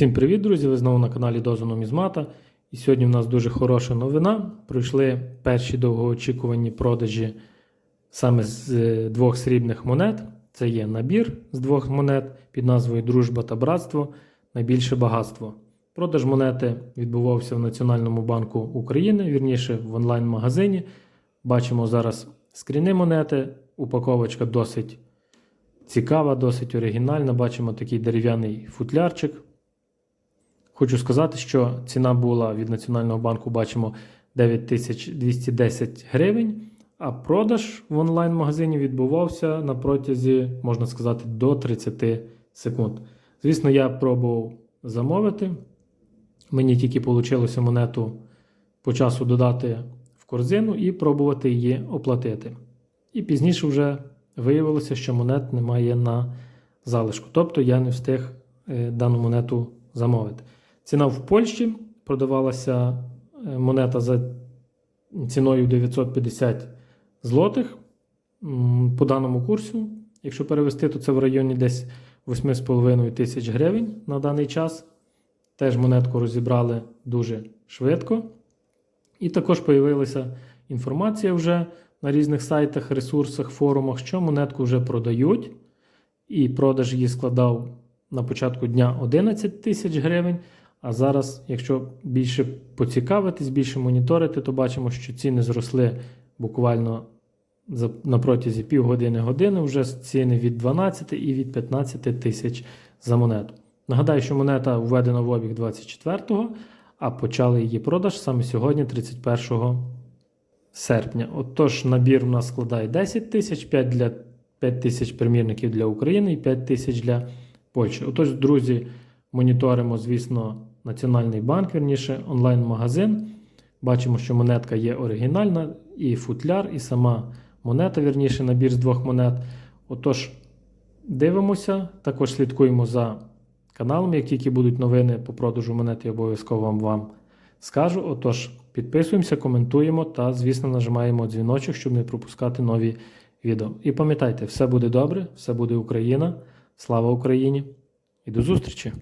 Всім привіт, друзі! Ви знову на каналі Доза Нумізмата. І сьогодні в нас дуже хороша новина. Пройшли перші довгоочікувані продажі саме з е, двох срібних монет. Це є набір з двох монет під назвою Дружба та Братство найбільше багатство. Продаж монети відбувався в Національному банку України, вірніше в онлайн-магазині. Бачимо зараз скріни монети. Упаковочка досить цікава, досить оригінальна. Бачимо такий дерев'яний футлярчик. Хочу сказати, що ціна була від Національного банку, бачимо 9210 гривень, а продаж в онлайн-магазині відбувався на протязі, можна сказати, до 30 секунд. Звісно, я пробував замовити. Мені тільки вийшло монету по часу додати в корзину і пробувати її оплатити. І пізніше вже виявилося, що монет немає на залишку. Тобто я не встиг е, дану монету замовити. Ціна в Польщі продавалася е, монета за ціною 950 злотих по даному курсу. Якщо перевести, то це в районі десь 8,5 тисяч гривень на даний час. Теж монетку розібрали дуже швидко. І також появилася інформація вже на різних сайтах, ресурсах, форумах, що монетку вже продають. І продаж її складав на початку дня 11 тисяч гривень. А зараз, якщо більше поцікавитись, більше моніторити, то бачимо, що ціни зросли буквально на протязі півгодини-години, вже з ціни від 12 і від 15 тисяч за монету. Нагадаю, що монета введена в обіг 24-го, а почали її продаж саме сьогодні, 31 серпня. Отож, набір у нас складає 10 тисяч, 5 для 5 тисяч примірників для України і 5 тисяч для Польщі. Отож, друзі, моніторимо, звісно, Національний банк, вірніше, онлайн-магазин. Бачимо, що монетка є оригінальна, і футляр, і сама монета, вірніше, набір з двох монет. Отож, дивимося, також слідкуємо за каналом. Як тільки будуть новини по продажу монет, я обов'язково вам, вам скажу. Отож, підписуємося, коментуємо та, звісно, нажимаємо дзвіночок, щоб не пропускати нові відео. І пам'ятайте, все буде добре, все буде Україна. Слава Україні! І до зустрічі!